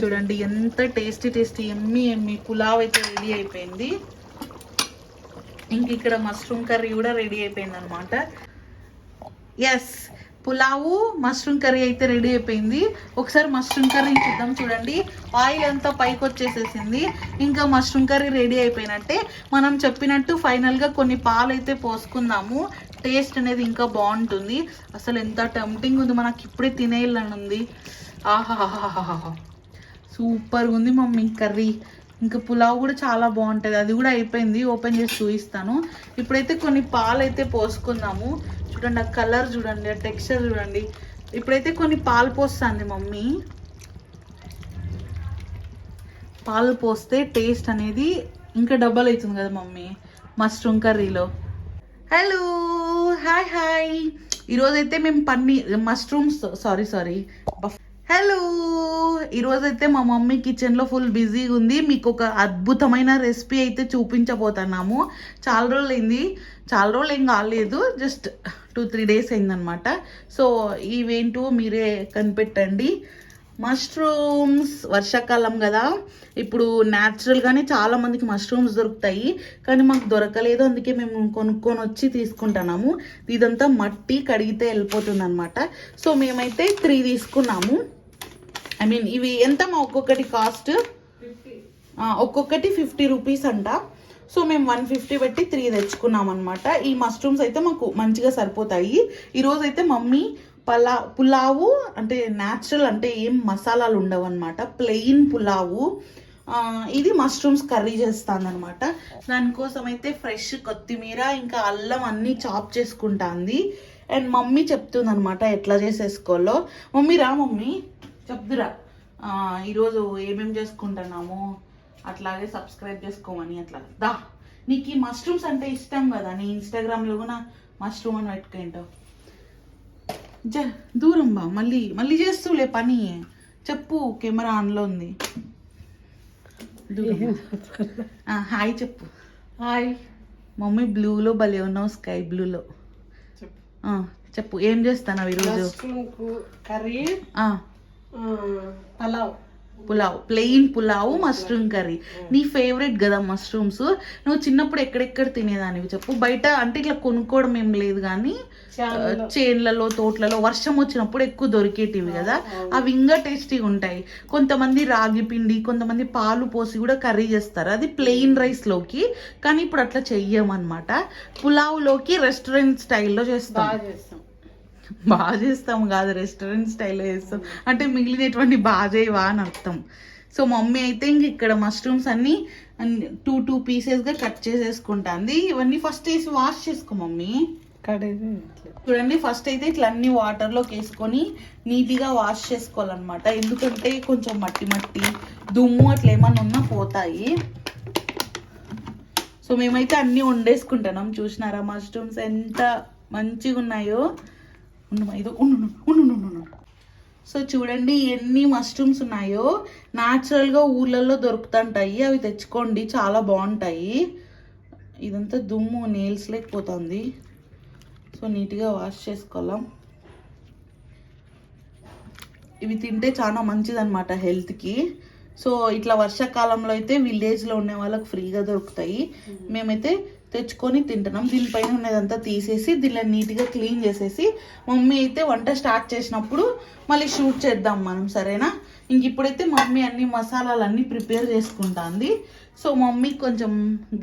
చూడండి ఎంత tasty tasty yummy yummy pulao అయితే రెడీ అయిపోయింది. ఇంక ఇక్కడ మష్రూమ్ కర్రీ కూడా రెడీ అయిపోయింది అనమాట ఎస్ పులావు మష్రూమ్ కర్రీ అయితే రెడీ అయిపోయింది. ఒకసారి మష్రూమ్ కర్రీ చూద్దాం చూడండి. ఆయిల్ అంతా పైకి వచ్చేసేసింది. ఇంకా మష్రూమ్ కర్రీ రెడీ అయిపోయినట్టే మనం చెప్పినట్టు ఫైనల్గా కొన్ని పాలు అయితే పోసుకుందాము. టేస్ట్ అనేది ఇంకా బాగుంటుంది. అసలు ఎంత టెంప్టింగ్ ఉంది. మనకి ఇప్పుడే తినేయాలని ఉంది. ఆహాహాహాహా సూపర్ ఉంది మమ్మీ కర్రీ. ఇంకా పులావ్ కూడా చాలా బాగుంటుంది. అది కూడా అయిపోయింది. ఓపెన్ చేసి చూపిస్తాను. ఇప్పుడైతే కొన్ని పాలు అయితే పోసుకుందాము. చూడండి ఆ కలర్ చూడండి ఆ టెక్స్చర్ చూడండి. ఇప్పుడైతే కొన్ని పాలు పోస్తుంది మమ్మీ. పాలు పోస్తే టేస్ట్ అనేది ఇంకా డబల్ అవుతుంది కదా మమ్మీ మష్రూమ్ కర్రీలో. Hello hi hi. ఈరోజైతే మేము paneer mushrooms sorry sorry hello ఈరోజైతే మా మమ్మీ కిచెన్లో ఫుల్ బిజీగా ఉంది. మీకు ఒక అద్భుతమైన రెసిపీ అయితే చూపించబోతున్నాము. చాలా రోజులు అయింది చాలా రోజులు ఏం కాలేదు. జస్ట్ టూ త్రీ డేస్ అయిందనమాట సో ఇవేంటో మీరే కనిపెట్టండి. మష్రూమ్స్ వర్షాకాలం కదా. ఇప్పుడు న్యాచురల్గానే చాలా మందికి మష్రూమ్స్ దొరుకుతాయి. కానీ మాకు దొరకలేదు. అందుకే మేము కొనుక్కొని వచ్చి తీసుకుంటున్నాము. ఇదంతా మట్టి కడిగితే వెళ్ళిపోతుంది అనమాట సో మేమైతే త్రీ తీసుకున్నాము. ఐ మీన్ ఇవి ఎంత మా ఒక్కొక్కటి కాస్ట్ ఒక్కొక్కటి ఫిఫ్టీ రూపీస్ అంట. సో మేము వన్ ఫిఫ్టీ పెట్టి త్రీ తెచ్చుకున్నాం అనమాట ఈ మష్రూమ్స్ అయితే మాకు మంచిగా సరిపోతాయి. ఈరోజు అయితే మమ్మీ పలా పులావు అంటే న్యాచురల్ అంటే ఏం మసాలాలు ఉండవు అనమాట ప్లెయిన్ పులావు. ఇది మష్రూమ్స్ కర్రీ చేస్తానమాట అనమాట దానికోసం అయితే ఫ్రెష్ కొత్తిమీర ఇంకా అల్లం అన్నీ చాప్ చేసుకుంటాంది. అండ్ మమ్మీ చెప్తుంది అనమాట ఎట్లా చేసేసుకోవాలో మమ్మీ రా మమ్మీ. చెప్దురా. ఆ, ఈరోజు ఏమేం చేసుకుంటున్నాము అట్లాగే సబ్స్క్రైబ్ చేసుకోమని అట్లా దా నీకు ఈ మష్రూమ్స్ అంటే ఇష్టం కదా నీ ఇన్స్టాగ్రామ్లో కూడా మష్రూమ్ అని పెట్టుకుంటావు. జ దూరం బా మళ్ళీ మళ్ళీ చేస్తూలే పని. చెప్పు కెమెరా ఆన్లో ఉంది. హాయ్ చెప్పు. హాయ్. మమ్మీ బ్లూలో భలే ఉన్నావు స్కై బ్లూలో. ఆ, చెప్పు ఏం చేస్తాను ఈరోజు? Mushroom curry. Pulao. Pulao. Plain pulao mushroom curry నీ ఫేవరెట్ కదా మష్రూమ్స్ నువ్వు చిన్నప్పుడు ఎక్కడెక్కడ తినేదానివి చెప్పు. బయట అంటే ఇట్లా కొనుక్కోవడం ఏం లేదు కానీ చేన్లలో. తోటలలో వర్షం వచ్చినప్పుడు ఎక్కువ దొరికేటివి కదా. అవి ఇంకా టేస్టీగా ఉంటాయి. కొంతమంది రాగి పిండి కొంతమంది పాలు పోసి కూడా కర్రీ చేస్తారు. అది ప్లెయిన్ రైస్లోకి. కానీ ఇప్పుడు అట్లా చెయ్యమన్నమాట. పులావ్లోకి రెస్టారెంట్ స్టైల్లో చేస్తాం. బాగా చేస్తాం కాదు రెస్టారెంట్ స్టైల్లో చేస్తాం. అంటే మిగిలినటువంటి బాగా చేయవా అని అర్థం. సో మమ్మీ అయితే ఇంక ఇక్కడ మష్రూమ్స్ అన్ని టూ టూ పీసెస్గా కట్ చేసేసుకుంటుంది. ఇవన్నీ ఫస్ట్ వేసి వాష్ చేసుకో మమ్మీ. చూడండి ఫస్ట్ అయితే ఇట్లా అన్ని వాటర్లోకి వేసుకొని నీట్గా వాష్ చేసుకోవాలన్నమాట. ఎందుకంటే కొంచెం మట్టి మట్టి దుమ్ము అట్లా ఏమన్నా ఉన్నా పోతాయి. సో మేమైతే అన్ని వండేసుకుంటున్నాం. చూసినారా మష్రూమ్స్ ఎంత మంచిగా ఉన్నాయో ఉండు ఇది ఉండు ఉండు, ఉండు ఉండు, ఉండు సో చూడండి ఎన్ని మష్రూమ్స్ ఉన్నాయో. న్యాచురల్గా ఊర్లలో దొరుకుతుంటాయి. అవి తెచ్చుకోండి చాలా బాగుంటాయి. ఇదంతా దుమ్ము నేల్స్ లేకపోతుంది. సో నీట్గా వాష్ చేసుకోవాలా. ఇవి తింటే చాలా మంచిదన్నమాట హెల్త్కి. సో ఇట్లా వర్షాకాలంలో అయితే విలేజ్లో ఉండే వాళ్ళకి ఫ్రీగా దొరుకుతాయి. మేమైతే తెచ్చుకొని తింటున్నాం. దీనిపైన ఉన్నదంతా తీసేసి దీనిలో నీట్గా క్లీన్ చేసేసి మమ్మీ అయితే వంట స్టార్ట్ చేసినప్పుడు మళ్ళీ షూట్ చేద్దాం మనం సరేనా? ఇంక ఇప్పుడైతే మమ్మీ అన్ని మసాలాలు అన్నీ ప్రిపేర్ చేసుకుంటుంది. సో మమ్మీ కొంచెం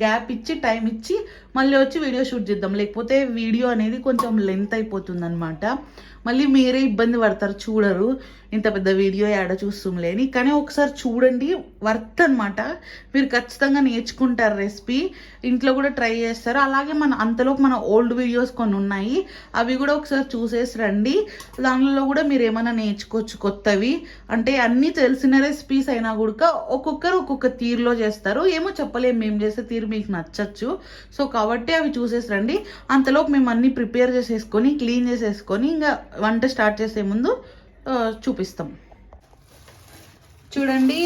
గ్యాప్ ఇచ్చి టైం ఇచ్చి మళ్ళీ వచ్చి వీడియో షూట్ చేద్దాం. లేకపోతే వీడియో అనేది కొంచెం లెంత్ అయిపోతుంది అనమాట మళ్ళీ మీరే ఇబ్బంది పడతారు చూడరు. ఇంత పెద్ద వీడియో యాడ చూస్తుంలేని కానీ ఒకసారి చూడండి వర్త్ అనమాట మీరు ఖచ్చితంగా నేర్చుకుంటారు రెసిపీ ఇంట్లో కూడా ట్రై చేస్తారు. అలాగే మన అంతలోకి మన ఓల్డ్ వీడియోస్ కొన్ని ఉన్నాయి. అవి కూడా ఒకసారి చూసేసి రండి. దానిలో కూడా మీరు ఏమైనా నేర్చుకోవచ్చు కొత్తవి. అంటే అన్నీ తెలిసిన రెసిపీస్ అయినా కూడా ఒక్కొక్కరు ఒక్కొక్క తీరులో చేస్తారు. ఏమో చెప్పలేము మేము చేసే తీరు మీకు నచ్చచ్చు. సో కాబట్టి అవి చూసేసి రండి అంతలోపు మేము అన్నీ ప్రిపేర్ చేసేసుకొని క్లీన్ చేసేసుకొని ఇంకా వంట స్టార్ట్ చేసే ముందు చూపిస్తాం. చూడండి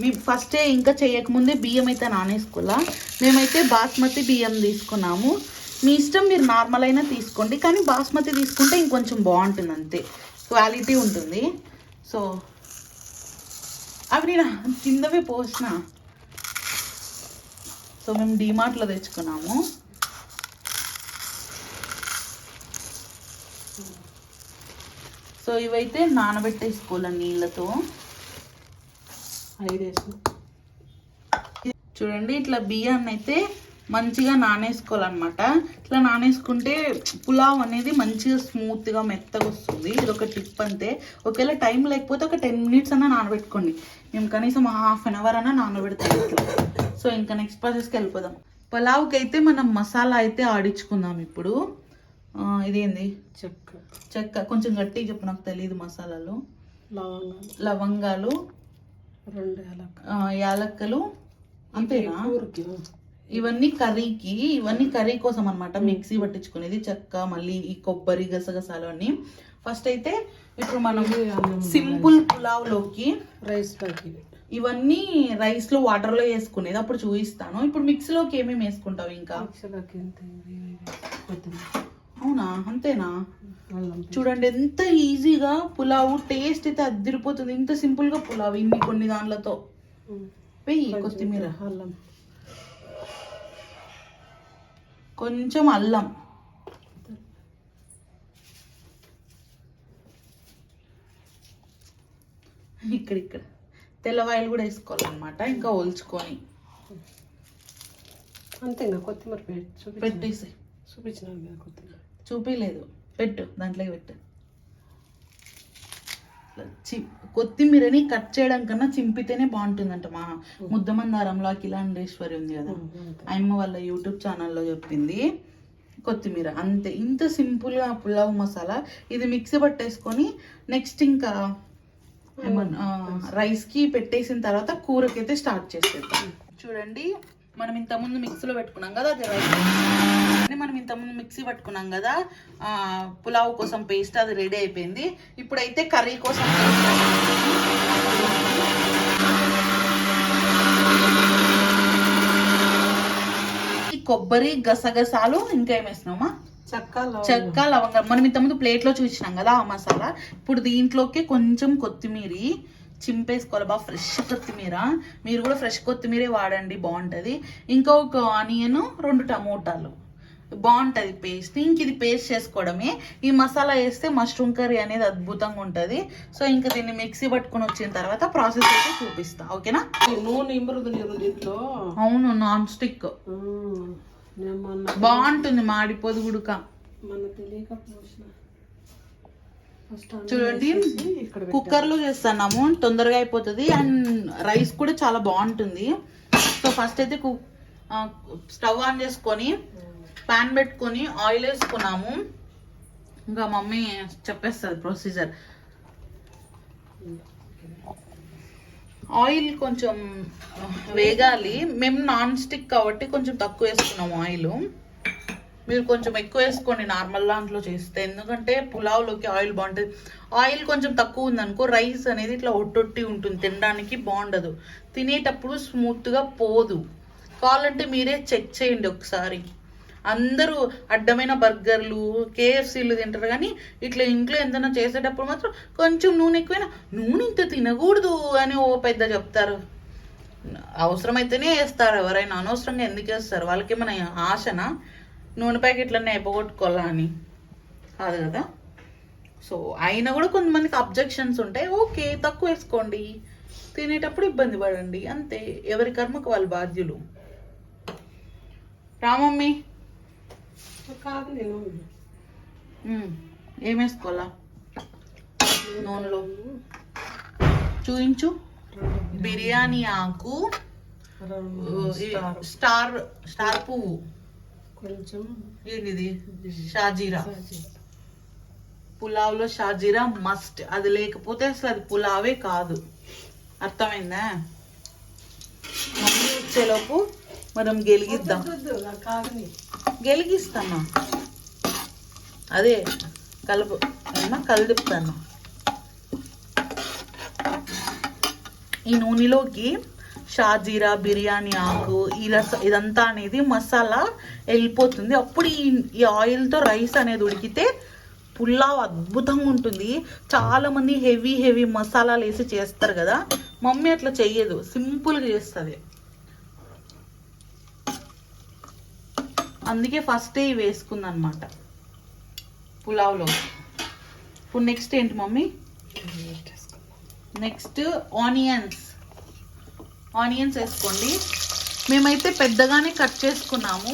మీ ఫస్టే ఇంకా చేయకముందే బియ్యం అయితే నానేసుకోవాలా? మేమైతే బాస్మతి బియ్యం తీసుకున్నాము. మీ ఇష్టం మీరు నార్మల్ అయినా తీసుకోండి కానీ బాస్మతి తీసుకుంటే ఇంకొంచెం బాగుంటుంది అంతే. క్వాలిటీ ఉంటుంది. సో అవి నేను కిందవే పోసిన. సో మేము డిమార్ట్లో తెచ్చుకున్నాము. సో ఇవైతే నానబెట్టేసుకోవాలి నీళ్ళతో చూడండి ఇట్లా బియ్యాన్ని అయితే మంచిగా నానేసుకోవాలన్నమాట. ఇట్లా నానేసుకుంటే పులావ్ అనేది మంచిగా స్మూత్గా మెత్తగా వస్తుంది. ఇది ఒక టిప్ అంతే. ఒకవేళ టైం లేకపోతే ఒక టెన్ మినిట్స్ అన్నా నానబెట్టుకోండి. మేము కనీసం హాఫ్ అన్ అవర్ అన్నా నానబెడతాం ఇట్లా. సో ఇంకా నెక్స్ట్ ప్రాసెస్కి వెళ్ళిపోదాం. పులావ్కి అయితే మనం మసాలా అయితే ఆడించుకుందాం ఇప్పుడు. ఇదేంది? చెక్క. చెక్క. కొంచెం గట్టిగా చెప్పు నాకు తెలియదు మసాలాలు. లవంగాలు. లవంగాలు. రెండు యాలక్కలు. అంతేనా? ఇవన్నీ కర్రీకి ఇవన్నీ కర్రీ కోసం అన్నమాట. మిక్సీ పట్టించుకునేది చెక్క మళ్ళీ ఈ కొబ్బరి గసగసాలు అన్ని. ఫస్ట్ అయితే ఇప్పుడు మనం సింపుల్ పులావ్లోకి రైస్ ప్యాకెట్ ఇవన్నీ రైస్లో వాటర్లో వేసుకునేది. అప్పుడు చూపిస్తాను. ఇప్పుడు మిక్సీలోకి ఏమేమి వేసుకుంటావు ఇంకా? అవునా? అంతేనా. చూడండి ఎంత ఈజీగా పులావ్ టేస్ట్ అయితే అద్దరిపోతుంది ఇంత సింపుల్గా పులావ్ ఇన్ని కొన్ని దాంట్లతో. వెయ్యి కొత్తిమీర. అల్లం. కొంచెం అల్లం. ఇక్కడ ఇక్కడ తెల్లవాయలు కూడా వేసుకోవాలన్నమాట ఇంకా ఒల్చుకొని. అంతేనా కొత్తిమీర పెట్టేసి. చూపించినాను కదా కొత్తిమీర. చూపించలేదు పెట్టు దాంట్లోకి పెట్టు. చి కొత్తిమీరని కట్ చేయడం కన్నా చింపితేనే బాగుంటుందంట మా ముద్దమందారంలో అఖిలాండేశ్వరి ఉంది కదా. ఆయమ్మ వాళ్ళ యూట్యూబ్ ఛానల్లో చెప్పింది కొత్తిమీర. అంతే ఇంత సింపుల్గా పులావ్ మసాలా ఇది మిక్సీ పట్టేసుకొని నెక్స్ట్ ఇంకా ఏమన్నా, ఆ, రైస్కి పెట్టేసిన తర్వాత కూరకైతే స్టార్ట్ చేసేద్దాం. చూడండి మనం ఇంతకుముందు మిక్సీలో పెట్టుకున్నాం కదా అది రైస్ అంటే మనం ఇంతకుముందు మిక్సీ పట్టుకున్నాం కదా ఆ, పులావ్ కోసం పేస్ట్ అది రెడీ అయిపోయింది. ఇప్పుడైతే కర్రీ కోసం కొబ్బరి గసగసాలు ఇంకా ఏమేసినామా చెక్క లవంగం. మనం ఇంతకుముందు ప్లేట్లో చూసినాం కదా ఆ మసాలా. ఇప్పుడు దీంట్లోకి కొంచెం కొత్తిమీర చింపేసుకోవాలి. బాగా ఫ్రెష్ కొత్తిమీర. మీరు కూడా ఫ్రెష్ కొత్తిమీరే వాడండి. బాగుంటుంది. ఇంకా ఒక ఆనియన్ రెండు టమోటాలు. బాగుంటుంది పేస్ట్ ఇంక ఇది పేస్ట్ చేసుకోవడమే. ఈ మసాలా వేస్తే మష్రూమ్ కర్రీ అనేది అద్భుతంగా ఉంటుంది. సో ఇంకా దీన్ని మిక్సీ పట్టుకొని వచ్చిన తర్వాత ప్రాసెస్ అయితే చూపిస్తా. ఓకేనా? నూనె అవును నాన్ స్టిక్ బాగుంటుంది మాడిపోదు గుడుక. మన తెలియక పోసిన. ఫస్ట్ అన్నం చూడండి. కుక్కర్లో చేస్తున్నాము తొందరగా అయిపోతుంది. అండ్ రైస్ కూడా చాలా బాగుంటుంది. సో ఫస్ట్ అయితే స్టవ్ ఆన్ చేసుకొని పాన్ పెట్టుకొని ఆయిల్ వేసుకున్నాము. ఇంకా మమ్మీ చెప్పేస్తుంది ప్రొసీజర్ ఆయిల్ కొంచెం వేగాలి. మేము నాన్ స్టిక్ కాబట్టి కొంచెం తక్కువ వేసుకున్నాం ఆయిల్. మీరు కొంచెం ఎక్కువ వేసుకోండి నార్మల్ దాంట్లో చేస్తే. ఎందుకంటే పులావ్లోకి ఆయిల్ బాగుంటుంది. ఆయిల్ కొంచెం తక్కువ ఉందనుకో రైస్ అనేది ఇట్లా ఒట్టొట్టి ఉంటుంది. తినడానికి బాగుండదు. తినేటప్పుడు స్మూత్గా పోదు. కావాలంటే మీరే చెక్ చేయండి ఒకసారి. అందరూ అడ్డమైన బర్గర్లు కేఎఫ్సీలు తింటారు. కానీ ఇట్లా ఇంట్లో ఎంతైనా చేసేటప్పుడు మాత్రం కొంచెం నూనె ఎక్కువైనా నూనె ఇంత తినకూడదు అని ఓ పెద్ద చెప్తారు. అవసరమైతేనే వేస్తారు. ఎవరైనా అనవసరంగా ఎందుకు వేస్తారు వాళ్ళకి మన ఆశనా? నూనె ప్యాకెట్లన్నీ అయిపోగొట్టుకోవాలా అని. కాదు కదా? సో అయినా కూడా కొంతమందికి అబ్జెక్షన్స్ ఉంటాయి. ఓకే తక్కువ వేసుకోండి. తినేటప్పుడు ఇబ్బంది పడండి. అంతే. ఎవరి కర్మకు వాళ్ళు బాధ్యులు. రామమ్మీ. కాదు నేను ఉమ్, ఏం వేసుకోవాలా? నూనెలో. చూయించు బిర్యానీ ఆకు స్టార్. స్టార్ పువ్వు. కొంచెం ఏంటిది? షాజీరా. పులావ్లో షాజీరా మస్ట్ అది లేకపోతే అసలు అది పులావే కాదు. అర్థమైందా? మమ్మీ వచ్చేలోపు మనం గెలిగిద్దాం. కాదని గెలిగిస్తాను. అదే కలుపు ఏమన్నా కలుపుతాను ఈ నూనెలోకి షాజీరా బిర్యానీ ఆకు ఈ రస ఇదంతా అనేది మసాలా వెళ్ళిపోతుంది. అప్పుడు ఈ ఈ ఆయిల్తో రైస్ అనేది ఉడికితే పులావ్ అద్భుతంగా ఉంటుంది. చాలా మంది హెవీ హెవీ మసాలాలు వేసి చేస్తారు కదా. మమ్మీ అట్లా చెయ్యదు. సింపుల్గా చేస్తుంది. అందుకే ఫస్ట్ ఇవి వేసుకుందనమాట పులావ్లో. ఇప్పుడు నెక్స్ట్ ఏంటి మమ్మీ? నెక్స్ట్ ఆనియన్స్ ఆనియన్స్ వేసుకోండి. మేమైతే పెద్దగానే కట్ చేసుకున్నాము.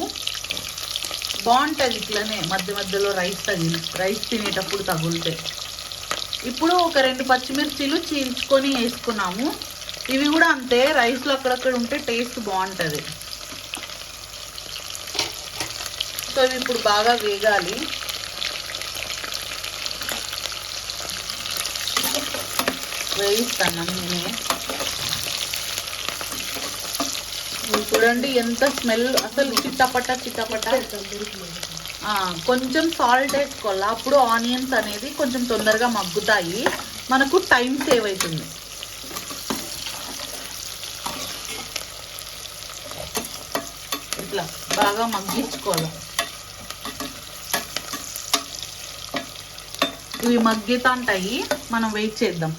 బాగుంటుంది ఇట్లనే మధ్య మధ్యలో రైస్ తగిలి రైస్ తినేటప్పుడు తగులితే. ఇప్పుడు ఒక రెండు పచ్చిమిర్చీలు చీల్చుకొని వేసుకున్నాము. ఇవి కూడా అంతే రైస్లో అక్కడక్కడ ఉంటే టేస్ట్ బాగుంటుంది. సో ఇవి ఇప్పుడు బాగా వేగాలి. వేయిస్తాను నేనే. చూడండి ఎంత స్మెల్ అసలు చిట్టపట్ట చిట్టపట్ట కొంచెం సాల్ట్ వేసుకోవాలి. అప్పుడు ఆనియన్స్ అనేది కొంచెం తొందరగా మగ్గుతాయి. మనకు టైం సేవ్ అవుతుంది. ఇట్లా బాగా మగ్గించుకోవాలి. ఇవి మగ్గుతాంటాయి. మనం వెయిట్ చేద్దాం.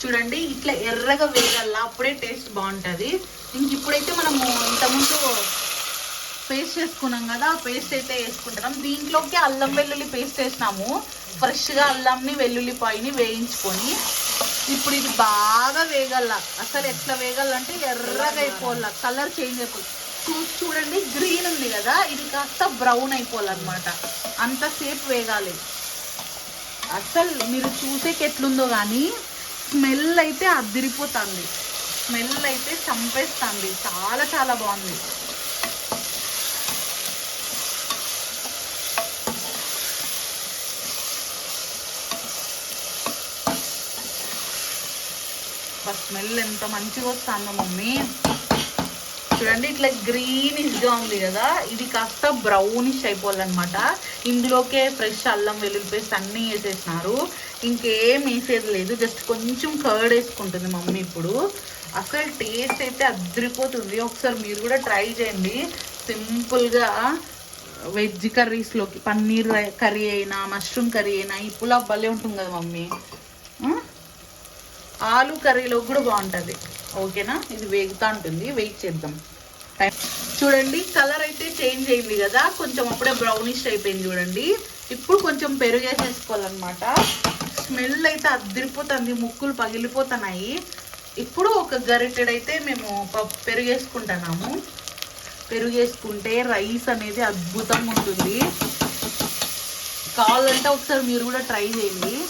చూడండి ఇట్లా ఎర్రగా వేగల్లా అప్పుడే టేస్ట్ బాగుంటుంది. ఇంక ఇప్పుడైతే మనము ఇంతకుముందు పేస్ట్ చేసుకున్నాం కదా ఆ పేస్ట్ అయితే వేసుకుంటున్నాం. దీంట్లోకి అల్లం వెల్లుల్లి పేస్ట్ వేసినాము. ఫ్రెష్గా అల్లంని వెల్లుల్లిపాయని వేయించుకొని. ఇప్పుడు ఇది బాగా వేగల్ల. అసలు ఎట్లా వేగాలంటే ఎర్రగా అయిపోవాల. కలర్ చేంజ్ అయిపోతుంది చూడండి గ్రీన్ ఉంది కదా. ఇది కాస్త బ్రౌన్ అయిపోవాలన్నమాట. అంతసేపు వేగాలి. అసలు మీరు చూసేకి ఎట్లుందో కానీ స్మెల్ అయితే అదిరిపోతుంది. స్మెల్ అయితే చంపేస్తుంది. చాలా చాలా బాగుంది. స్మెల్ ఎంత మంచిగా వస్తుందో మమ్మీ. చూడండి ఇట్లా గ్రీనిష్గా ఉంది కదా? ఇది కాస్త బ్రౌనిష్ అయిపోవాలన్నమాట. ఇందులోకే ఫ్రెష్ అల్లం వెల్లుల్లి పేస్ట్ అన్నీ వేసేసినారు. ఇంకేం వేసేది లేదు జస్ట్ కొంచెం కర్డ్ వేసుకుంటుంది మమ్మీ ఇప్పుడు. అసలు టేస్ట్ అయితే అదిరిపోతుంది. ఒకసారి మీరు కూడా ట్రై చేయండి. సింపుల్గా వెజ్ కర్రీస్లోకి పన్నీర్ కర్రీ అయినా మష్రూమ్ కర్రీ అయినా ఈ పులావ్ భలే ఉంటుంది కదా మమ్మీ? ఆలు కర్రీలో కూడా బాగుంటుంది. ఓకేనా? ఇది వేగుతా ఉంటుంది. వెయిట్ చేద్దాం. చూడండి కలర్ అయితే చేంజ్ అయింది కదా. కొంచెం అప్పుడే బ్రౌనిష్ అయిపోయింది చూడండి. ఇప్పుడు కొంచెం పెరుగు వేసేసుకోవాలన్నమాట స్మెల్ అయితే అద్దరిపోతుంది ముక్కులు పగిలిపోతున్నాయి. ఇప్పుడు ఒక గరిటెడ్ అయితే మేము ప- పెరుగు వేసుకుంటే రైస్ అనేది అద్భుతంగా ఉంటుంది. కావాలంటే ఒకసారి మీరు కూడా ట్రై చేయండి.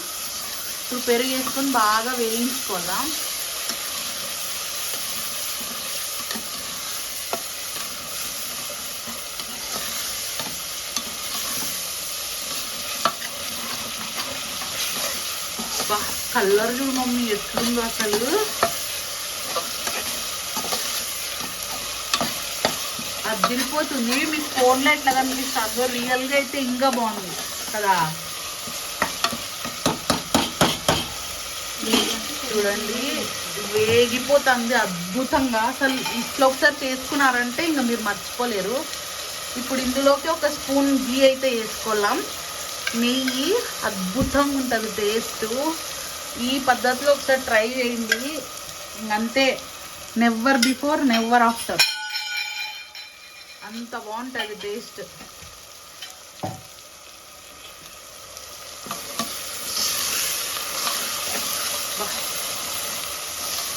ఇప్పుడు పెరుగు వేసుకొని బాగా వేయించుకోవాలా కలర్ చూడు మమ్మీ ఎట్లుందో అసలు. అదిరిపోతుంది మీకు ఫోన్లో ఎట్లా కనిపిస్తుందో రియల్గా అయితే ఇంకా బాగుంది కదా. చూడండి. వేగిపోతుంది అద్భుతంగా. అసలు ఇట్లా ఒకసారి చేసుకున్నారంటే ఇంకా మీరు మర్చిపోలేరు. ఇప్పుడు ఇందులోకి ఒక స్పూన్ గీ అయితే వేసుకోవాలం. నెయ్యి అద్భుతంగా ఉంటుంది టేస్ట్ ఈ పద్ధతిలో ఒకసారి ట్రై చేయండి. ఇంకంతే నెవర్ బిఫోర్ నెవర్ ఆఫ్టర్ అంత బాగుంటుంది టేస్ట్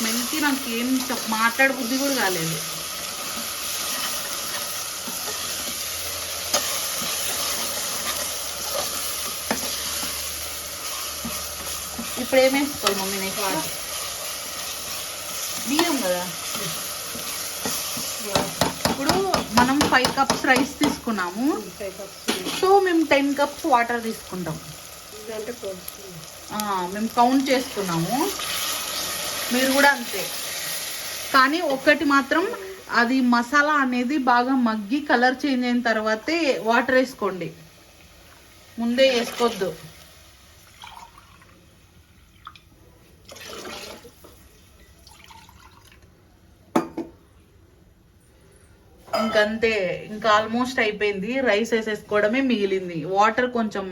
స్మెల్కి నాకు ఏం మాట్లాడ బుద్ధి కూడా కాలేదు. ఇప్పుడు ఏం వేసుకోవాలి మమ్మీ నెక్స్ట్ బియ్యం కదా? ఇప్పుడు మనం ఫైవ్ కప్స్ రైస్ తీసుకున్నాము. సో మేము టెన్ కప్స్ వాటర్ తీసుకుంటాం. మేము కౌంట్ చేసుకున్నాము మీరు కూడా అంతే. కానీ ఒక్కటి మాత్రం అది మసాలా అనేది బాగా మగ్గి కలర్ చేంజ్ అయిన తర్వాతే వాటర్ వేసుకోండి. ముందే వేసుకోవద్దు ఇంకంతే ఇంకా ఆల్మోస్ట్ అయిపోయింది. రైస్ వేసేసుకోవడమే మిగిలింది. వాటర్ కొంచెం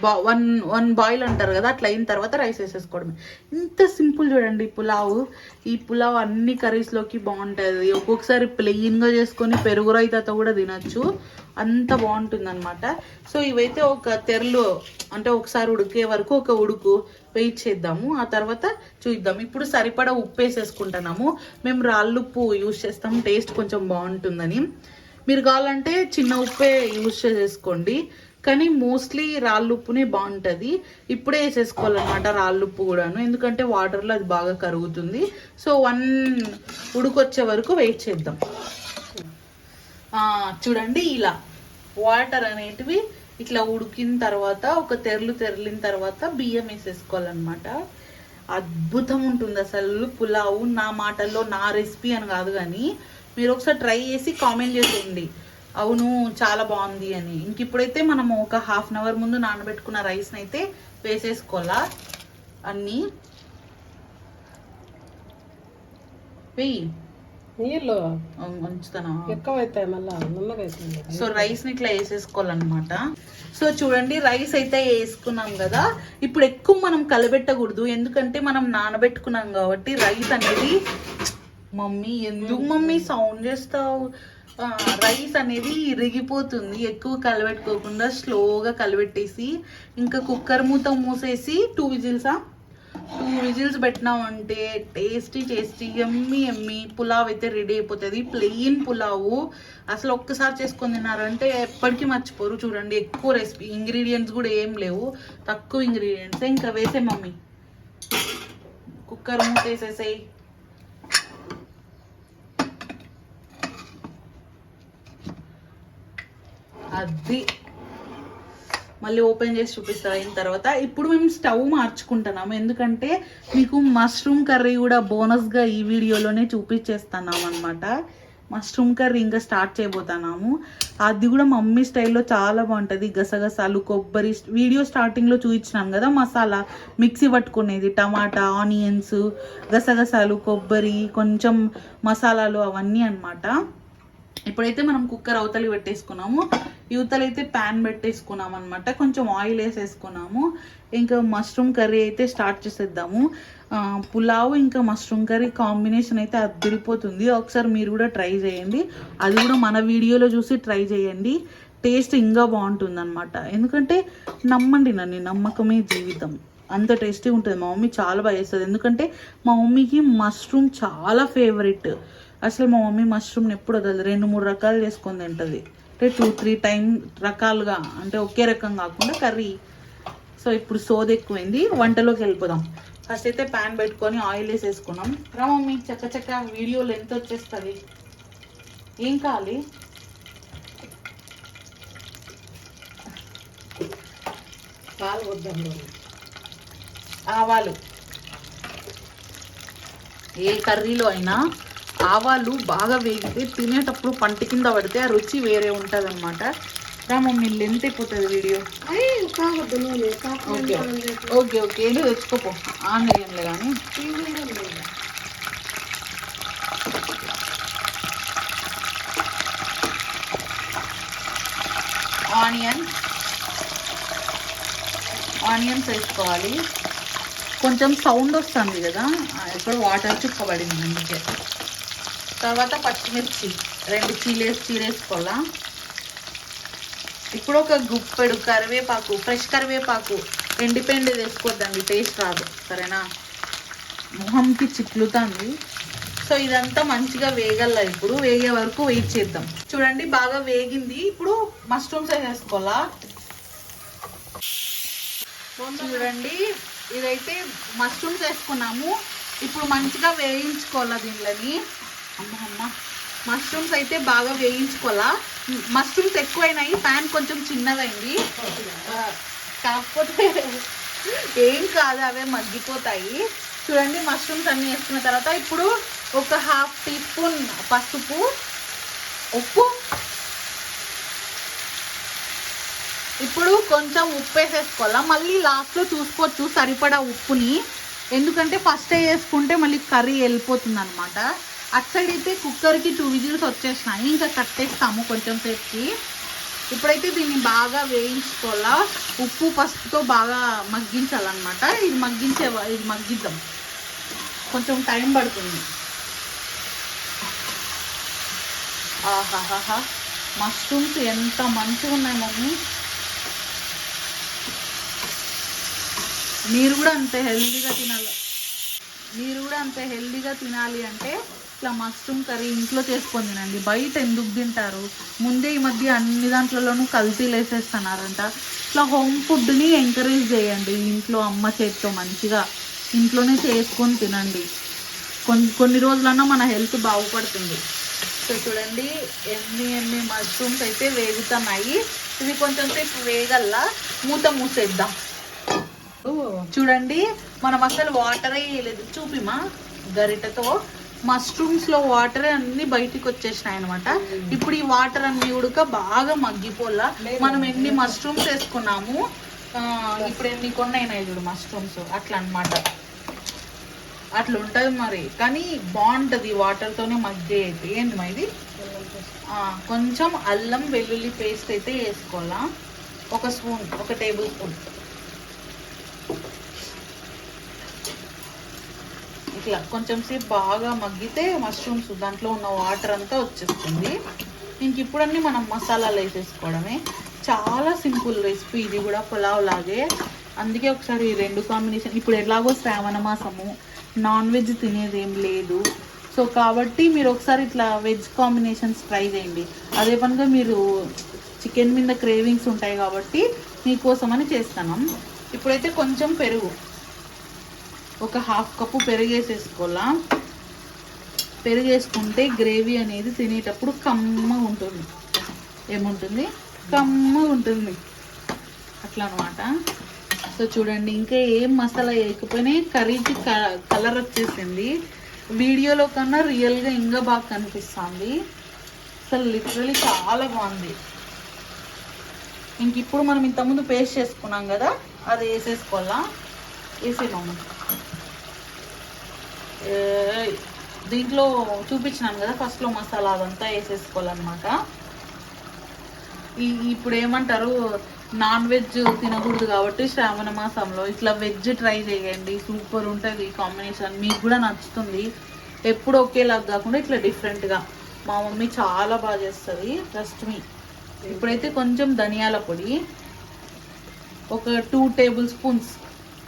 బా వన్ వన్ బాయిల్ అంటారు కదా అట్లా అయిన తర్వాత రైస్ వేసేసుకోవడమే. ఇంత సింపుల్ చూడండి పులావ్. ఈ పులావ్ అన్ని కర్రీస్లోకి బాగుంటుంది. ఒక్కొక్కసారి ప్లెయిన్గా చేసుకొని పెరుగు రైతాతో కూడా తినచ్చు. అంత బాగుంటుంది అనమాట సో ఇవైతే ఒక తెరలు అంటే ఒకసారి ఉడికే వరకు ఒక ఉడుకు వెయిట్ చేద్దాము. ఆ తర్వాత చూద్దాం ఇప్పుడు సరిపడా ఉప్పు వేసేసుకుంటున్నాము. మేము రాళ్ళుప్పు యూజ్ చేస్తాం. టేస్ట్ కొంచెం బాగుంటుందని. మీరు కావాలంటే చిన్న ఉప్పే యూజ్ చేసేసుకోండి. కానీ మోస్ట్లీ రాళ్ళుప్పునే బాగుంటుంది. ఇప్పుడే వేసేసుకోవాలన్నమాట రాళ్ళుప్పు కూడాను. ఎందుకంటే వాటర్లో అది బాగా కరుగుతుంది. సో వన్ ఉడుకొచ్చే వరకు వెయిట్ చేద్దాం. చూడండి ఇలా. వాటర్ అనేటివి ఇట్లా ఉడికిన తర్వాత ఒక తెరలు తెరలిన తర్వాత బియ్యం వేసేసుకోవాలన్నమాట. అద్భుతం ఉంటుంది అసలు పులావు. నా మాటల్లో నా రెసిపీ అని కాదు కానీ మీరు ఒకసారి ట్రై చేసి కామెంట్ చేసేయండి. అవును చాలా బాగుంది అని. ఇంక ఇప్పుడైతే మనము ఒక హాఫ్ అన్ అవర్ ముందు నానబెట్టుకున్న రైస్ని అయితే వేసేసుకోవాలా? అన్నీ. వెయ్యి నీళ్ళు? ఉంచుతాను? ఎక్కువ అవుతాయి మళ్ళా నున్నగా అవుతుంది సో రైస్ని ఇట్లా వేసేసుకోవాలన్నమాట. సో చూడండి రైస్ అయితే వేసుకున్నాం కదా. ఇప్పుడు ఎక్కువ మనం కలబెట్టకూడదు. ఎందుకంటే మనం నానబెట్టుకున్నాం కాబట్టి రైస్ అనేది మమ్మీ ఎందుకు మమ్మీ సౌండ్ చేస్తావు? రైస్ అనేది ఇరిగిపోతుంది. ఎక్కువ కలబెట్టుకోకుండా స్లోగా కలబెట్టేసి ఇంకా కుక్కర్ మూత మూసేసి టూ విజిల్సా? Two whistles పెట్టినామంటే tasty tasty yummy yummy pulao అయితే రెడీ అయిపోతుంది. ప్లెయిన్ పులావు. అసలు ఒక్కసారి చేసుకొని తిన్నారంటే ఎప్పటికీ మర్చిపోరు. చూడండి ఎక్కువ రెసిపీ ఇంగ్రీడియంట్స్ కూడా ఏం లేవు. తక్కువ ఇంగ్రీడియంట్స్ ఇంకా వేసే మమ్మీ. కుక్కర్ మూత వేసేసాయి. అది మళ్ళీ ఓపెన్ చేసి చూపిస్తా. అయిన తర్వాత ఇప్పుడు మేము స్టవ్ మార్చుకుంటున్నాము. ఎందుకంటే మీకు మష్రూమ్ కర్రీ కూడా బోనస్గా ఈ వీడియోలోనే చూపించేస్తున్నాం అనమాట మష్రూమ్ కర్రీ ఇంకా స్టార్ట్ చేయబోతున్నాము. అది కూడా మమ్మీ స్టైల్లో చాలా బాగుంటుంది. గసగసాలు కొబ్బరి వీడియో స్టార్టింగ్లో చూపించినాం కదా మసాలా మిక్సీ పట్టుకునేది టమాటా ఆనియన్స్ గసగసాలు కొబ్బరి కొంచెం మసాలాలు అవన్నీ అనమాట ఇప్పుడైతే మనం కుక్కర్ అవతలి పెట్టేసుకున్నాము. యువతలు అయితే ప్యాన్ పెట్టేసుకున్నాం అనమాట కొంచెం ఆయిల్ వేసేసుకున్నాము. ఇంకా మష్రూమ్ కర్రీ అయితే స్టార్ట్ చేసేద్దాము. పులావ్ ఇంకా మష్రూమ్ కర్రీ కాంబినేషన్ అయితే అద్దరిపోతుంది. ఒకసారి మీరు కూడా ట్రై చేయండి. అది కూడా మన వీడియోలో చూసి ట్రై చేయండి. టేస్ట్ ఇంకా బాగుంటుంది అనమాట ఎందుకంటే నమ్మండి నన్ను నమ్మకమే జీవితం. అంత టేస్టీ ఉంటుంది. మా మమ్మీ చాలా బాగా చేస్తుంది. ఎందుకంటే మా మమ్మీకి మష్రూమ్ చాలా ఫేవరెట్ అసలు మా మమ్మీ మష్రూమ్ని ఎప్పుడు వదలదు. రెండు మూడు రకాలు చేసుకొని తింటుంది. అంటే టూ త్రీ టైం రకాలుగా అంటే ఒకే రకం కాకుండా కర్రీ. సో ఇప్పుడు సోది ఎక్కువైంది. వంటలోకి వెళ్ళిపోదాం. ఫస్ట్ అయితే ప్యాన్ పెట్టుకొని ఆయిల్ వేసేసుకున్నాం. రా మమ్మీ చక్క చక్క వీడియో లెంత్ వచ్చేస్తుంది. ఏం కావాలి? పాలు వద్దాం ఆవాలు. ఏ కర్రీలో అయినా ఆవాలు బాగా వేగితే తినేటప్పుడు పంట కింద పడితే ఆ రుచి వేరే ఉంటుంది అనమాట రా మమ్మీ లెంత్ అయిపోతుంది వీడియో ఓకే ఓకే ఓకే ఏదో తెచ్చుకోపో. ఆన్ కానీ ఆనియన్. ఆనియన్స్ వేసుకోవాలి. కొంచెం సౌండ్ వస్తుంది కదా. ఇప్పుడు వాటర్ చుక్కబడింది అందుకే. తర్వాత పచ్చిమిర్చి. రెండు చీలేసి చీరేసుకోవాలా? ఇప్పుడు ఒక గుప్పెడు కరివేపాకు ఫ్రెష్ కరివేపాకు. ఎండిపోయింది వేసుకోవద్దండి టేస్ట్ రాదు. సరేనా? మొహంకి చిట్లుతుంది. సో ఇదంతా మంచిగా వేగల్ల ఇప్పుడు. వేగే వరకు వెయిట్ చేద్దాం. చూడండి బాగా వేగింది. ఇప్పుడు మష్రూమ్స్ వేసుకోవాలా చూడండి ఇదైతే మష్రూమ్స్ వేసుకున్నాము. ఇప్పుడు మంచిగా వేయించుకోవాలా దీనిలోని? అమ్మ అమ్మ. మష్రూమ్స్ అయితే బాగా వేయించుకోవాలా? మష్రూమ్స్ ఎక్కువైనాయి ప్యాన్ కొంచెం చిన్నదైంది. కాకపోతే ఏం కాదు అవే మగ్గిపోతాయి. చూడండి మష్రూమ్స్ అన్నీ వేసుకున్న తర్వాత ఇప్పుడు ఒక హాఫ్ టీ స్పూన్ పసుపు ఉప్పు. ఇప్పుడు కొంచెం ఉప్పు వేసేసుకోవాలా? మళ్ళీ లాస్ట్లో చూసుకోవచ్చు సరిపడా ఉప్పుని. ఎందుకంటే ఫస్ట్ వేసుకుంటే మళ్ళీ కర్రీ వెళ్ళిపోతుంది అనమాట అటు సైడ్ అయితే కుక్కర్కి టూ విజిల్స్ వచ్చేసినాయి. ఇంకా కట్టేస్తాము కొంచెం సేపుకి. ఇప్పుడైతే దీన్ని బాగా వేయించుకోవాలా? ఉప్పు పసుపుతో బాగా మగ్గించాలన్నమాట. ఇది మగ్గించే ఇది మగ్గిద్దాం. కొంచెం టైం పడుతుంది. ఆహాహాహా. మష్రూమ్స్ ఎంత మంచిగా ఉన్నాయి మమ్మీ. మీరు కూడా అంతే హెల్దీగా తినాలి మీరు కూడా అంతే హెల్దీగా తినాలి అంటే ఇట్లా మష్రూమ్ కర్రీ ఇంట్లో చేసుకొని తినండి. బయట ఎందుకు తింటారు? ముందే ఈ మధ్య అన్ని దాంట్లలోనూ కల్తీలు వేసేస్తున్నారంట. ఇట్లా హోమ్ ఫుడ్ని ఎంకరేజ్ చేయండి. ఇంట్లో అమ్మ చేతితో మంచిగా ఇంట్లోనే చేసుకొని తినండి. కొన్ని కొన్ని రోజులన్నా మన హెల్త్ బాగుపడుతుంది. సో చూడండి ఎన్ని ఎన్ని మష్రూమ్స్ అయితే వేగుతున్నాయి. ఇవి కొంచెం సేపు వేగల్లా మూత మూసేద్దాం. చూడండి మనం అసలు వాటర్ వేయలేదు చూపిమా? గరిటతో మష్రూమ్స్లో వాటర్ అన్ని బయటికి వచ్చేసినాయి అనమాట ఇప్పుడు ఈ వాటర్ అన్ని ఉడక బాగా మగ్గిపోలా. మనం ఎన్ని మష్రూమ్స్ వేసుకున్నాము? ఇప్పుడు ఎన్ని కొన్ని అయినాయి చూడు మష్రూమ్స్ అట్లా అన్నమాట. అట్లా ఉంటుంది మరి. కానీ బాగుంటుంది వాటర్తోనే మగ్గే అయితే ఏంటి మా ఇది? కొంచెం అల్లం వెల్లుల్లి పేస్ట్ అయితే వేసుకోవాలా? ఒక స్పూన్ ఒక టేబుల్ స్పూన్ ఇట్లా కొంచెం సేపు బాగా మగ్గితే మష్రూమ్స్ దాంట్లో ఉన్న వాటర్ అంతా వచ్చేస్తుంది. ఇంక ఇప్పుడన్నీ మనం మసాలాలు వేసేసుకోవడమే. చాలా సింపుల్ రెసిపీ ఇది కూడా పులావ్ లాగే. అందుకే ఒకసారి ఈ రెండు కాంబినేషన్ ఇప్పుడు ఎలాగో శ్రావణ మాసము. నాన్ వెజ్ తినేది ఏం లేదు. సో కాబట్టి మీరు ఒకసారి ఇట్లా వెజ్ కాంబినేషన్స్ ట్రై చేయండి. అదే పనిగా మీరు చికెన్ మీద క్రేవింగ్స్ ఉంటాయి కాబట్టి మీకోసమని చేస్తాను. ఇప్పుడైతే కొంచెం పెరుగు. ఒక హాఫ్ కప్పు పెరుగు వేసేసుకోవాలా పెరుగు వేసుకుంటే గ్రేవీ అనేది తినేటప్పుడు కమ్మ ఉంటుంది. ఏముంటుంది? కమ్మ ఉంటుంది. అట్లా అనమాట సో చూడండి ఇంకా ఏం మసాలా వేయకపోయినా కర్రీకి కలర్ వచ్చేసింది. వీడియోలో కన్నా రియల్గా ఇంకా బాగా కనిపిస్తుంది. అసలు లిటరలీ చాలా బాగుంది. ఇంక ఇప్పుడు మనం ఇంతకుముందు పేస్ట్ చేసుకున్నాం కదా అది వేసేసుకోవాలా? వేసేమమ్మ దీంట్లో చూపించినాను కదా ఫస్ట్లో మసాలా అదంతా వేసేసుకోవాలన్నమాట. ఈ ఇప్పుడు ఏమంటారు నాన్ వెజ్ తినకూడదు కాబట్టి శ్రావణ మాసంలో ఇట్లా వెజ్ ట్రై చేయండి సూపర్ ఉంటుంది కాంబినేషన్ మీకు కూడా నచ్చుతుంది. ఎప్పుడు ఒకేలా కాకుండా ఇట్లా డిఫరెంట్గా మా మమ్మీ చాలా బాగా చేస్తుంది ట్రస్ట్ మీ ఇప్పుడైతే కొంచెం ధనియాల పొడి ఒక టూ టేబుల్ స్పూన్స్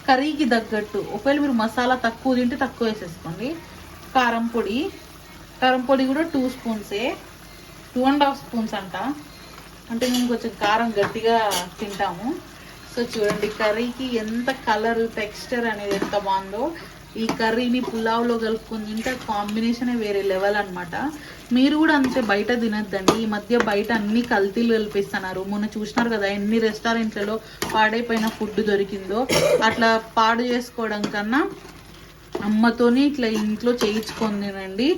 కర్రీకి తగ్గట్టు. ఒకవేళ మీరు మసాలా తక్కువ తింటే తక్కువ వేసేసుకోండి. కారం పొడి. కారం పొడి కూడా టూ స్పూన్సే టూ అండ్ హాఫ్ స్పూన్స్ అంట. అంటే మేము కొంచెం కారం గట్టిగా తింటాము. సో చూడండి కర్రీకి ఎంత కలర్ టెక్స్చర్ అనేది ఎంత బాగుందో. ఈ కర్రీని పులావ్లో కలుపుకొని తింటే కాంబినేషనే వేరే లెవెల్ అనమాట మీరు కూడా అంతే బయట తినద్దండి. ఈ మధ్య బయట అన్ని కల్తీలు కల్పిస్తున్నారు. మొన్న చూసినారు కదా ఎన్ని రెస్టారెంట్లలో పాడైపోయిన ఫుడ్ దొరికిందో. అట్లా పాడు చేసుకోవడం కన్నా అమ్మతోని ఇట్లా ఇంట్లో చేయించుకొని తినండి.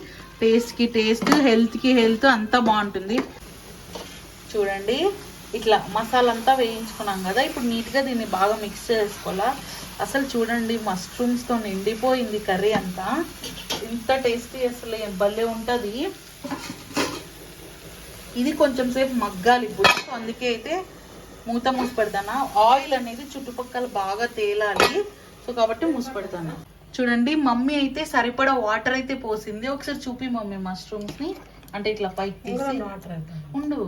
టేస్ట్కి టేస్ట్ హెల్త్కి హెల్త్ అంతా బాగుంటుంది. చూడండి. ఇట్లా మసాలా అంతా వేయించుకున్నాం కదా ఇప్పుడు నీట్గా దీన్ని బాగా మిక్స్ చేసుకోవాలా? అసలు చూడండి మష్రూమ్స్తో నిండిపోయింది కర్రీ అంతా. ఇంత టేస్టీ అసలు భలే ఉంటుంది. ఇది కొంచెం సేపు మగ్గాలి ఇప్పుడు. సో అందుకే అయితే మూత మూసి పెడతాను ఆయిల్ అనేది చుట్టుపక్కల బాగా తేలాలి. సో కాబట్టి మూసి పెడతాను చూడండి మమ్మీ అయితే సరిపడా వాటర్ అయితే పోసింది. ఒకసారి చూపి మమ్మీ మష్రూమ్స్ని. అంటే ఇట్లా పైకి తీసి. ఉండు.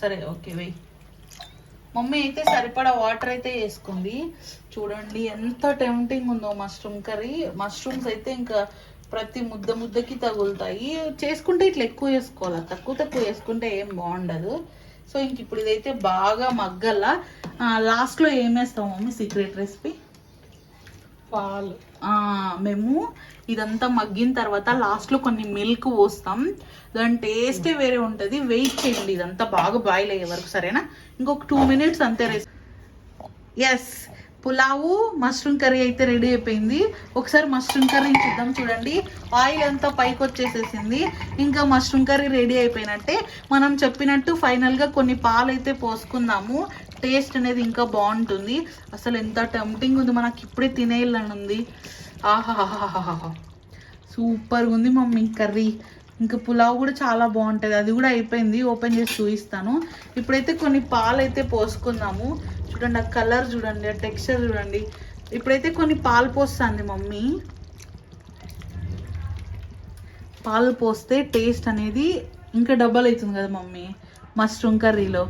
సరే ఓకే వెయ్యి మమ్మీ అయితే సరిపడా వాటర్ అయితే వేసుకుంది. చూడండి ఎంత టెంప్టింగ్ ఉందో మష్రూమ్ కర్రీ. మష్రూమ్స్ అయితే ఇంకా ప్రతి ముద్ద ముద్దకి తగులుతాయి. చేసుకుంటే ఇట్లా ఎక్కువ వేసుకోవాలి? తక్కువ తక్కువ వేసుకుంటే ఏం బాగుండదు. సో ఇంక ఇప్పుడు ఇదైతే బాగా మగ్గల్లా లాస్ట్లో ఏం వేస్తాం మమ్మీ? సీక్రెట్ రెసిపీ పాలు. మేము ఇదంతా మగ్గిన తర్వాత లాస్ట్లో కొన్ని మిల్క్ పోస్తాం. దాని టేస్టే వేరే ఉంటుంది. వెయిట్ చేయండి ఇదంతా బాగా బాయిల్ అయ్యే వరకు సరేనా? ఇంకొక టూ మినిట్స్ అంతే రెస్ట్ ఎస్ పులావు మష్రూమ్ కర్రీ అయితే రెడీ అయిపోయింది. ఒకసారి మష్రూమ్ కర్రీ చూద్దాం చూడండి. ఆయిల్ అంతా పైకి వచ్చేసేసింది. ఇంకా మష్రూమ్ కర్రీ రెడీ అయిపోయినట్టే. మనం చెప్పినట్టు ఫైనల్గా కొన్ని పాలు అయితే పోసుకుందాము. టేస్ట్ అనేది ఇంకా బాగుంటుంది. అసలు ఎంత టెంప్టింగ్ ఉంది. మనకి ఇప్పుడే తినేయాలని ఉంది ఆహాహాహాహా సూపర్ ఉంది మమ్మీ కర్రీ. ఇంకా పులావ్ కూడా చాలా బాగుంటుంది. అది కూడా అయిపోయింది. ఓపెన్ చేసి చూపిస్తాను. ఇప్పుడైతే కొన్ని పాలు అయితే పోసుకుందాము. చూడండి ఆ కలర్ చూడండి ఆ టెక్స్చర్ చూడండి. ఇప్పుడైతే కొన్ని పాలు పోస్తుంది మమ్మీ. పాలు పోస్తే టేస్ట్ అనేది ఇంకా డబల్ అవుతుంది కదా మమ్మీ. మష్రూమ్ కర్రీలో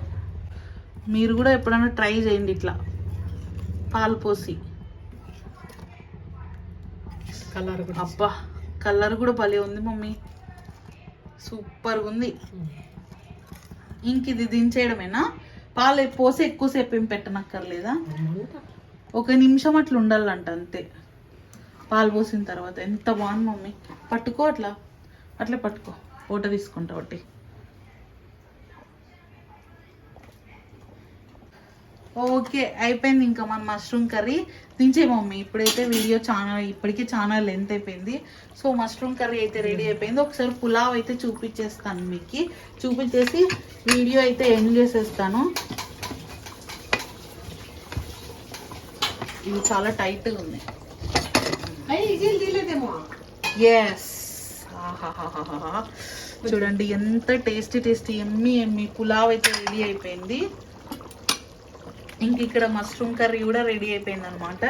మీరు కూడా ఎప్పుడైనా ట్రై చేయండి ఇట్లా. పాలు పోసి. కలర్ కూడా అబ్బా కలర్ కూడా భలే ఉంది మమ్మీ. సూపర్గా ఉంది. ఇంక ఇది దించేయడమేనా? పాలు పోసి ఎక్కువసేపు ఏం పెట్టనక్కర్లేదా. ఒక నిమిషం అట్లా ఉండాలంట అంతే. పాలు పోసిన తర్వాత ఎంత బాగుంది మమ్మీ. పట్టుకో అట్లా. అట్లే పట్టుకో. ఓట తీసుకుంటా ఒకటి ఓకే అయిపోయింది ఇంకా మన మష్రూమ్ కర్రీ. దించే మమ్మీ ఇప్పుడైతే వీడియో చాలా ఇప్పటికే చాలా లెంత్ అయిపోయింది. సో మష్రూమ్ కర్రీ అయితే రెడీ అయిపోయింది. ఒకసారి పులావ్ అయితే చూపించేస్తాను మీకు. చూపించేసి వీడియో అయితే ఎండ్ చేసేస్తాను. ఇవి చాలా టైట్గా ఇది తీయలేదేమో ఎస్ చూడండి ఎంత tasty tasty yummy yummy pulao అయితే రెడీ అయిపోయింది. ఇంక ఇక్కడ మష్రూమ్ కర్రీ కూడా రెడీ అయిపోయింది అనమాట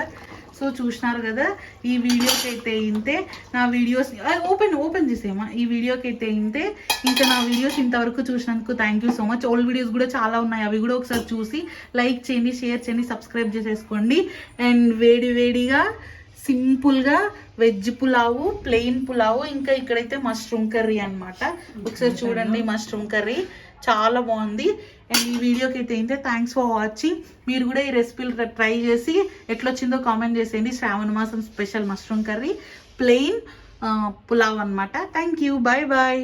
సో చూసినారు కదా ఈ వీడియోకి అయితే ఇంతే నా వీడియోస్ ఓపెన్ ఓపెన్ చేసేమా ఈ వీడియోకి అయితే ఇంతే. ఇంకా నా వీడియోస్ ఇంతవరకు చూసినందుకు thank you so much old videos కూడా చాలా ఉన్నాయి అవి కూడా ఒకసారి చూసి లైక్ చేయండి షేర్ చేయండి సబ్స్క్రైబ్ చేసేసుకోండి. అండ్ వేడి వేడిగా సింపుల్గా వెజ్ పులావు ప్లెయిన్ పులావు ఇంకా ఇక్కడైతే మష్రూమ్ కర్రీ అన్నమాట. ఒకసారి చూడండి మష్రూమ్ కర్రీ. చాలా బాగుంది. అండ్ ఈ వీడియోకి అయితే ఏంటంటే థ్యాంక్స్ ఫర్ వాచింగ్ మీరు కూడా ఈ రెసిపీలు ట్రై చేసి ఎట్లొచ్చిందో కామెంట్ చేసేయండి. శ్రావణ మాసం special mushroom curry plain pulao అన్నమాట. Thank you bye bye